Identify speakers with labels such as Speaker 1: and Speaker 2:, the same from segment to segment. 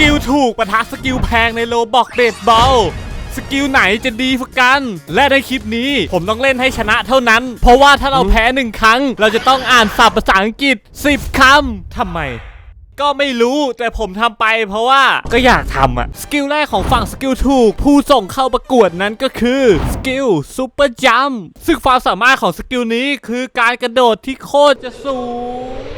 Speaker 1: กิลถูกปะทะสกิลแพงในโลบอกเบสบอลสกิลไหนจะดีกว่ากัน และในคลิปนี้ผมต้องเล่นให้ชนะเท่านั้น เพราะว่าถ้าเราแพ้หนึ่งครั้ง เราจะต้องอ่านศัพท์ภาษาอังกฤษ 10คำทำไม ก็ไม่รู้แต่ผมทำไปเพราะว่าก็อยากทำอะสกิลแรกของฝั่งสกิลถูก ผู้ส่งเข้าประกวดนั้นก็คือสกิลซูเปอร์จัมซึ่งความสามารถของสกิลนี้คือการกระโดดที่โคตรจะสูง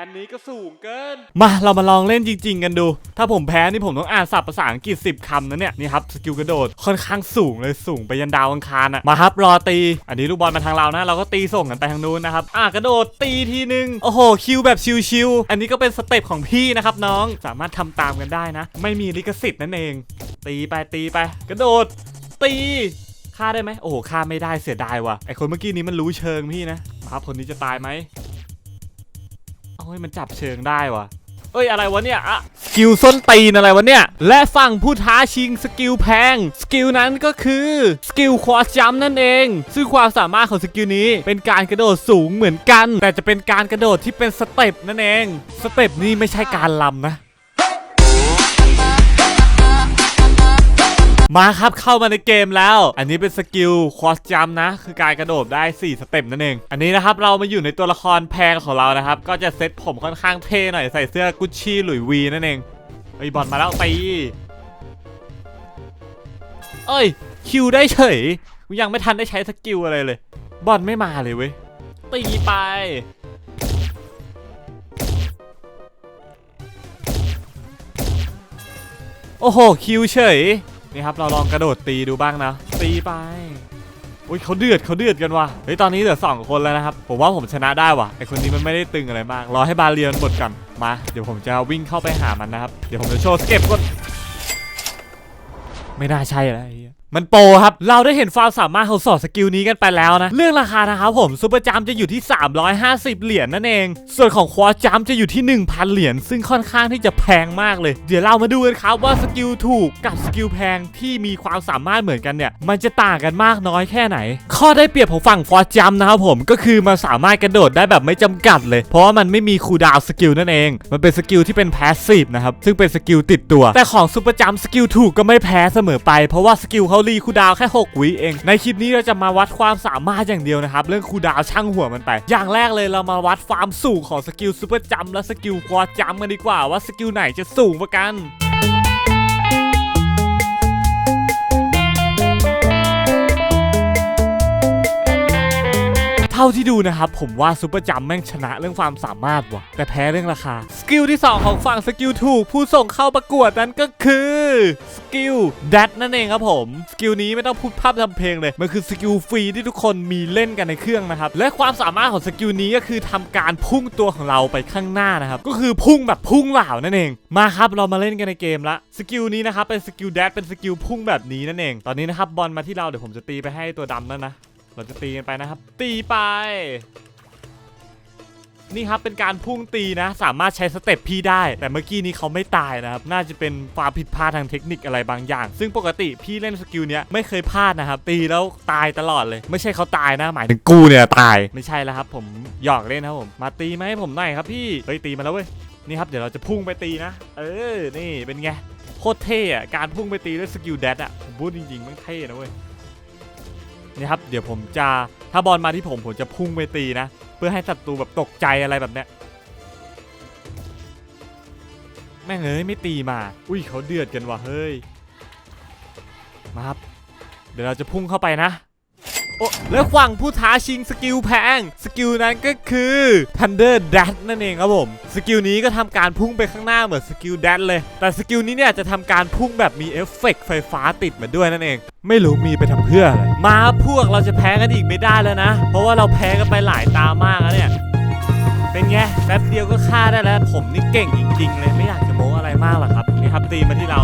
Speaker 1: ออันนี้ก็สูงเกิน มาเรามาลองเล่นจริง ๆ กันดู ถ้าผมแพ้นี่ผมต้องอ่านศัพท์ภาษาอังกฤษ 10คำนะเนี่ย นี่ครับสกิลกระโดดค่อนข้างสูงเลยสูงไปยันดาวอังคารอะมาครับรอตี อันนี้ลูกบอลมาทางเรานะ เราก็ตีส่งกันไปทางนู้นนะครับ อะกระโดดตีทีนึง โอ้โหคิวแบบชิวๆ อันนี้ก็เป็นสเต็ปของพี่นะครับน้อง สามารถทำตามกันได้นะ ไม่มีลิขสิทธิ์นั่นเอง ตีไปตีไป กระโดด ตีฆ่าได้ไหมโอ้โหฆ่าไม่ได้เสียดายว่ะ ไอคนเมื่อกี้นี้มันรู้เชิงพี่นะมาครับคนนี้จะตายไหม เอาให้ยมันจับเชิงได้วะเอ้ยอะไรวะเนี่ยอะสกิลส้นตีนอะไรวะเนี่ย และฝั่งผู้ท้าชิงสกิลแพง สกิลนั้นก็คือสกิลควอจัมนั่นเอง ซึ่งความสามารถของสกิลนี้เป็นการกระโดดสูงเหมือนกัน แต่จะเป็นการกระโดดที่เป็นสเต็ปนั่นเอง สเต็ปนี่ไม่ใช่การลำนะ มาครับเข้ามาในเกมแล้ว อันนี้เป็นสกิลควอสจัมนะ คือการกระโดดได้ 4 สเต็ปนั่นเอง อันนี้นะครับเรามาอยู่ในตัวละครแพงของเรานะครับ ก็จะเซ็ตผมค่อนข้างเท่หน่อยใส่เสื้อกุชชี่หลุยวีนั่นเองไอ้ยบอลมาแล้วตีเอ้ยคิวได้เฉยยังไม่ทันได้ใช้สกิลอะไรเลย บอลไม่มาเลยเว้ยตีไปโอ้โหคิวเฉย นี่ครับเราลองกระโดดตีดูบ้างนะ ตีไปอุ้ยเขาเดือดเขาเดือดกันว่ะเฮ้ยตอนนี้เหลือสองคนแล้วนะครับผมว่าผมชนะได้ว่ะไอคนนี้มันไม่ได้ตึงอะไรมาก รอให้บาเรียนหมดก่อนมาเดี๋ยวผมจะวิ่งเข้าไปหามันนะครับ เดี๋ยวผมจะโชว์สเก็ปก่อนไม่น่าใช่แล้วไร มันโปรครับ เราได้เห็นความสามารถของสอดสกิลนี้กันไปแล้วนะ เรื่องราคานะครับผมซูเปอร์จัมจะอยู่ที่ 350 เหรียญนั่นเอง ส่วนของควอจัมจะอยู่ที่ 1,000 เหรียญซึ่งค่อนข้างที่จะแพงมากเลย เดี๋ยวเรามาดูกันครับว่าสกิลถูกกับสกิลแพงที่มีความสามารถเหมือนกันเนี่ย มันจะต่างกันมากน้อยแค่ไหน ข้อได้เปรียบของฝั่งควอจัมนะครับผมก็คือมันสามารถกระโดดได้แบบไม่จำกัดเลย เพราะว่ามันไม่มีคูดาวสกิลนั่นเอง มันเป็นสกิลที่เป็นแพสซีฟนะครับซึ่งเป็นสกิลติดตัว แต่ของซูเปอร์จัมสกิลถูกก็ไม่แพ้เสมอไป เพราะว่าสกิลเขารีคูดาวแค่ 6 วิเอง ในคลิปนี้เราจะมาวัดความสามารถอย่างเดียวนะครับ เรื่องคูดาวช่างหัวมันไป อย่างแรกเลยเรามาวัดความสูงของสกิลซูเปอร์จัมและสกิลควอจัมกันดีกว่าว่าสกิลไหนจะสูงกว่ากัน ท่าที่ดูนะครับผมว่าซูเปอร์จัมแม่งชนะเรื่องความสามารถว่ะแต่แพ้เรื่องราคา สกิลที่ 2 ของฝั่งสกิลถูกผู้ส่งเข้าประกวดนั้นก็คือสกิลแดดนั่นเองครับผม สกิลนี้ไม่ต้องพูดภาพทำเพลงเลย มันคือสกิลฟรีที่ทุกคนมีเล่นกันในเครื่องนะครับ และความสามารถของสกิลนี้ก็คือทำการพุ่งตัวของเราไปข้างหน้านะครับ ก็คือพุ่งแบบพุ่งเหล่านั่นเอง มาครับเรามาเล่นกันในเกมละ สกิลนี้นะครับเป็นสกิลแดดเป็นสกิลพุ่งแบบนี้นั่นเอง ตอนนี้นะครับบอลมาที่เราเดี๋ยวผมจะตีไปให้ตัวดำนั่นนะ เราจะตีกันไปนะครับ ตีไป นี่ครับเป็นการพุ่งตีนะ สามารถใช้สเต็ปพี่ได้ แต่เมื่อกี้นี้เขาไม่ตายนะครับ น่าจะเป็นความผิดพลาดทางเทคนิคอะไรบางอย่าง ซึ่งปกติพี่เล่นสกิลเนี้ยไม่เคยพลาดนะครับ ตีแล้วตายตลอดเลย ไม่ใช่เขาตายนะ หมายถึงกูเนี่ยตาย ไม่ใช่แล้วครับ ผมหยอกเล่นนะครับผม มาตีมาให้ผมหน่อยครับพี่ เฮ้ยตีมาแล้วเว้ย นี่ครับเดี๋ยวเราจะพุ่งไปตีนะ เออ นี่เป็นไง โคตรเท่อะการพุ่งไปตีด้วยสกิลแดดอะผมพูดจริงๆมันเท่นะเว้ย นี่ครับ เดี๋ยวผมจะถ้าบอลมาที่ผมผมจะพุ่งไปตีนะ เพื่อให้ศัตรูแบบตกใจอะไรแบบเนี้ยแม่งเอ้ยไม่ตีมา อุ้ยเขาเดือดกันว่ะเฮ้ย มาครับ เดี๋ยวเราจะพุ่งเข้าไปนะ โอ้แล้วฝั่งผู้ท้าชิงสกิลแพง สกิลนั้นก็คือ Thunder Dash นั่นเองครับผม สกิลนี้ก็ทำการพุ่งไปข้างหน้าเหมือนสกิล Dash เลย แต่สกิลนี้เนี่ยจะทำการพุ่งแบบมีเอฟเฟกต์ไฟฟ้าติดมาด้วยนั่นเอง ไม่รู้มีไปทำเพื่ออะไร มาพวกเราจะแพ้กันอีกไม่ได้แล้วนะ เพราะว่าเราแพ้กันไปหลายตามากแล้วเนี่ย เป็นไงแป๊บเดียวก็ฆ่าได้แล้ว ผมนี่เก่งจริงๆเลยไม่อยากจะโม้อะไรมากหรอกครับ นี่ครับตีมาที่เรา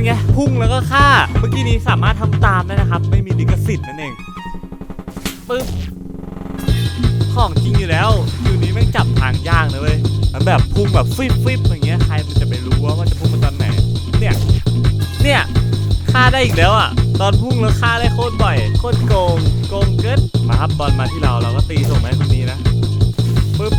Speaker 1: เป็นไง พุ่งแล้วก็ฆ่า เมื่อกี้นี้สามารถทำตามได้นะครับ ไม่มีลิขสิทธิ์นั่นเองปึ๊บของจริงอยู่แล้วคิวนี้แม่งจับทางยากนะเว้ยมันแบบพุ่งแบบฟิบฟิบอย่างเงี้ยใครมันจะไปรู้ว่ามันจะพุ่งมาตอนไหน เนี่ย เนี่ยฆ่าได้อีกแล้วอะ ตอนพุ่งแล้วฆ่าได้โคตรบ่อย โคตรโกง โกงเกินมาครับบอลมาที่เราเราก็ตีส่งมาให้คนนี้นะปึ๊บ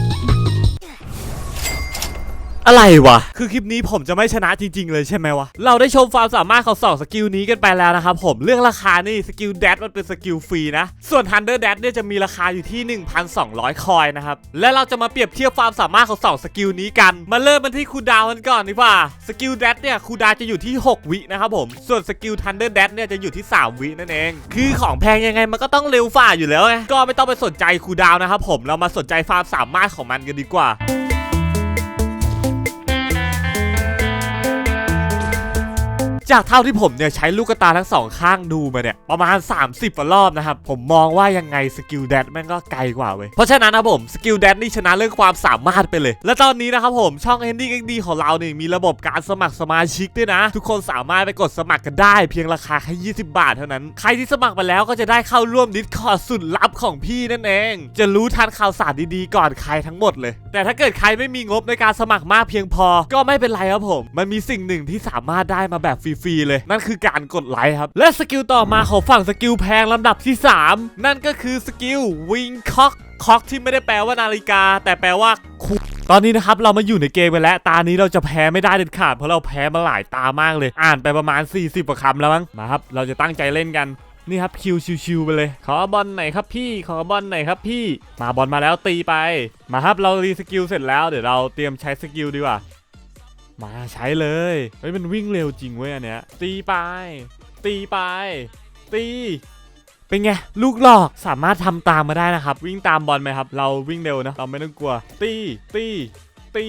Speaker 1: อะไรวะ คือคลิปนี้ผมจะไม่ชนะจริง ๆ เลยใช่ไหมวะ เราได้ชมความสามารถของสองสกิลนี้กันไปแล้วนะครับผม เรื่องราคานี่สกิลแดดมันเป็นสกิลฟรีนะ ส่วน Thunder Dash เนี่ยจะมีราคาอยู่ที่ 1,200 คอยนะครับ และเราจะมาเปรียบเทียบความสามารถของสองสกิลนี้กัน มาเริ่มกันที่คูดาวกันก่อนดีกว่า สกิลแดดเนี่ยคูดาวจะอยู่ที่ 6 วินะครับผม ส่วนสกิล Thunder Dash เนี่ยจะอยู่ที่ 3 วินั่นเอง คือของแพงยังไงมันก็ต้องเร็วฝ่าอยู่แล้วไง ก็ไม่ต้องไปสนใจคูดาวนะครับผม เรามาสนใจความสามารถของมันกันดีกว่า จากเท่าที่ผมเนี่ยใช้ลูกตาทั้งสองข้างดูมาเนี่ยประมาณ 30กว่ารอบนะครับ ผมมองว่ายังไงสกิลแดดแม่งก็ไกลกว่าเว้ยเพราะฉะนั้นนะผมสกิลแดดนี่ชนะเรื่องความสามารถไปเลย และตอนนี้นะครับผมช่อง e n d i n g XD ของเราเนี่ยมีระบบการสมัครสมาชิกด้วยนะ ทุกคนสามารถไปกดสมัครกันได้ เพียงราคาแค่20 บาทเท่านั้น ใครที่สมัครไปแล้วก็จะได้เข้าร่วมดิสคอร์ดสุดลับของพี่นั่นเอง จะรู้ทันข่าวสารดีๆก่อนใครทั้งหมดเลย แต่ถ้าเกิดใครไม่มีงบในการสมัครมากเพียงพอ ก็ไม่เป็นไรครับผม มันมีสิ่งหนึ่งที่สามารถได้มาแบบฟรีๆเลย นั่นคือการกดไลค์ครับ และสกิลต่อมาของฝั่งสกิลแพงลำดับที่ 3 นั่นก็คือสกิลวิงคอกคอกที่ไม่ได้แปลว่านาฬิกา แต่แปลว่าคุตอนนี้นะครับเรามาอยู่ในเกมกันแล้ว ตานี้เราจะแพ้ไม่ได้เด็ดขาดเพราะเราแพ้มาหลายตามากเลย อ่านไปประมาณ 40กว่าคำแล้วมั้งมาครับ เราจะตั้งใจเล่นกันนี่ครับคิวชิวๆไปเลย ขอบอลหน่อยครับพี่ ขอบอลหน่อยครับพี่ มาบอลมาแล้วตีไป มาครับเรารีสกิลเสร็จแล้วเดี๋ยวเราเตรียมใช้สกิลดีกว่า มาใช้เลยเฮ้ยมันวิ่งเร็วจริงเว้ยอันเนี้ยตีไป ตีไป ตีเป็นไงลูกหลอกสามารถทำตามมาได้นะครับ วิ่งตามบอลไหมครับ เราวิ่งเร็วนะเราไม่ต้องกลัว ตีตีตี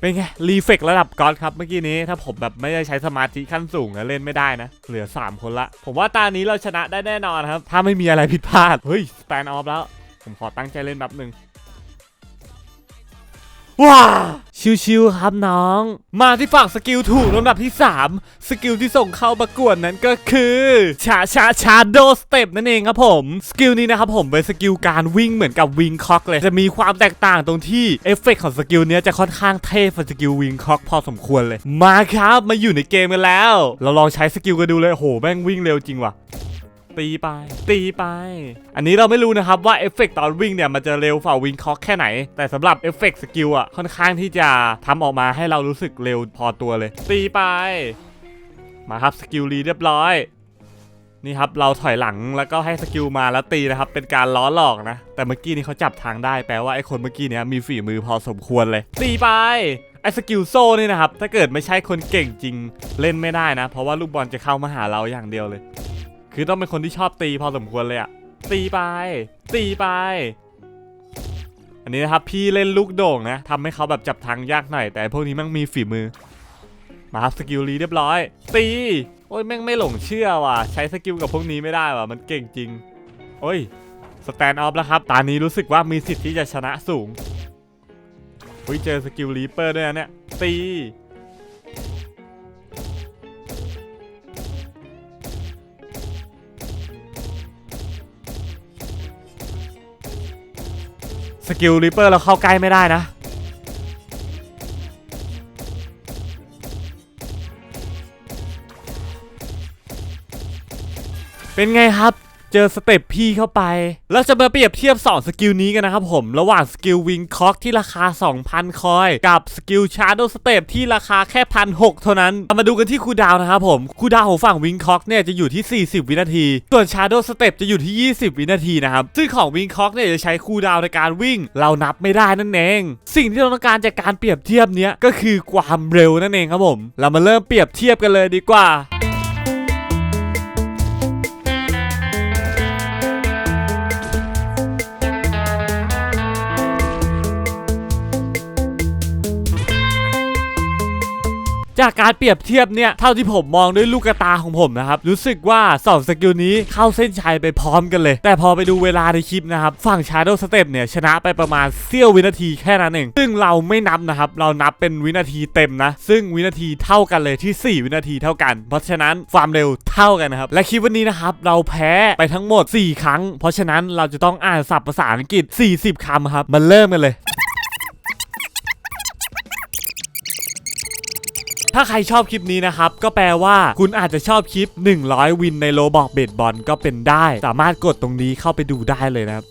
Speaker 1: เป็นไงรีเฟกระดับก๊อตครับเมื่อกี้นี้ถ้าผมแบบไม่ได้ใช้สมาธิขั้นสูงนะเล่นไม่ได้นะ เหลือ 3 คนละ ผมว่าตานี้เราชนะได้แน่นอนครับ ถ้าไม่มีอะไรผิดพลาดเฮ้ยสแตนออฟแล้ว ผมขอตั้งใจเล่นแป๊บหนึ่ง ว้าชิวๆครับน้อง มาที่ฝั่งสกิลถูกลำดับที่ 3 สกิลที่ส่งเข้าประกวดนั้นก็คือชาชาชาโดสเต็ปนั่นเองครับผม สกิลนี้นะครับผมเป็นสกิลการวิ่งเหมือนกับวิงคอกเลย จะมีความแตกต่างตรงที่เอฟเฟกต์ของสกิลนี้จะค่อนข้างเท่กว่าสกิลวิงคอกพอสมควรเลย มาครับมาอยู่ในเกมกันแล้ว เราลองใช้สกิลกันดูเลยโหแม่งวิ่งเร็วจริงว่ะ ตีไป ตีไป อันนี้เราไม่รู้นะครับว่าเอฟเฟกต์ตอนวิ่งเนี่ยมันจะเร็วฝ่าวิงคอกแค่ไหน แต่สำหรับเอฟเฟกต์สกิลอะค่อนข้างที่จะทำออกมาให้เรารู้สึกเร็วพอตัวเลย ตีไป มาครับสกิลรีเรียบร้อยนี่ครับเราถอยหลังแล้วก็ให้สกิลมาแล้วตีนะครับ เป็นการล้อหลอกนะ แต่เมื่อกี้นี้เขาจับทางได้แปลว่าไอ้คนเมื่อกี้เนี้ยมีฝีมือพอสมควรเลย ตีไปไอ้สกิลโซ่นี่นะครับ ถ้าเกิดไม่ใช่คนเก่งจริงเล่นไม่ได้นะ เพราะว่าลูกบอลจะเข้ามาหาเราอย่างเดียวเลย คือต้องเป็นคนที่ชอบตีพอสมควรเลยอะตีไป ตีไป อันนี้นะครับพี่เล่นลูกโด่งนะทำให้เขาแบบจับทางยากหน่อย แต่พวกนี้แมันมีฝีมือ มาครับสกิลรีเรียบร้อย ตี โอ้ยแม่งไม่หลงเชื่อว่ะ ใช้สกิลกับพวกนี้ไม่ได้ว่ะ มันเก่งจริง โอ้ยสแตนด์ออฟแล้วครับตานี้รู้สึกว่ามีสิทธิ์ที่จะชนะสูงเฮ้ยเจอสกิลรีเปอร์ด้วยนะเนี่ย ตี สกิลริปเปอร์เราเข้าใกล้ไม่ได้นะ เป็นไงครับ เจอสเต็ปพี่เข้าไปแล้วจะมาเปรียบเทียบ 2 สกิลนี้กันนะครับผม ระหว่างสกิลวิงคอกที่ราคา 2,000 คอย กับสกิลชาร์โดสเต็ปที่ราคาแค่พันหเท่านั้นามาดูกันที่คูดาวนะครับผมคูดาวของฝั่งวิงคอกเนี่ยจะอยู่ที่ 40 วินาที ส่วนชาร์โดสเต็ปจะอยู่ที่ 20 วินาทีนะครับซึ่งของวิงคอกเนี่ยจะใช้คูดาวในการวิ่ง เรานับไม่ได้นั่นเอง สิ่งที่เราต้องการจากการเปรียบเทียบเนี้ยก็คือความเร็วนั่นเองครับผม เรามาเริ่มเปรียบเทียบกันเลยดีกว่า จากการเปรียบเทียบเนี่ยเท่าที่ผมมองด้วยลูกตาของผมนะครับรู้สึกว่า2สกิลนี้เข้าเส้นชัยไปพร้อมกันเลย แต่พอไปดูเวลาในคลิปนะครับฝั่ง Shadow Step เนี่ยชนะไปประมาณเสี้ยววินาทีแค่นั้นเองซึ่งเราไม่นับนะครับเรานับเป็นวินาทีเต็มนะ ซึ่งวินาทีเท่ากันเลยที่ 4 วินาทีเท่ากัน เพราะฉะนั้นความเร็วเท่ากันนะครับและคลิปวันนี้นะครับเราแพ้ไปทั้งหมด 4 ครั้ง เพราะฉะนั้นเราจะต้องอ่านศัพท์ภาษาอังกฤษ 40 คำครับมาเริ่มกันเลย ถ้าใครชอบคลิปนี้นะครับ ก็แปลว่าคุณอาจจะชอบคลิป 100 วินในโลบอกเบดบอลก็เป็นได้ สามารถกดตรงนี้เข้าไปดูได้เลยนะครับ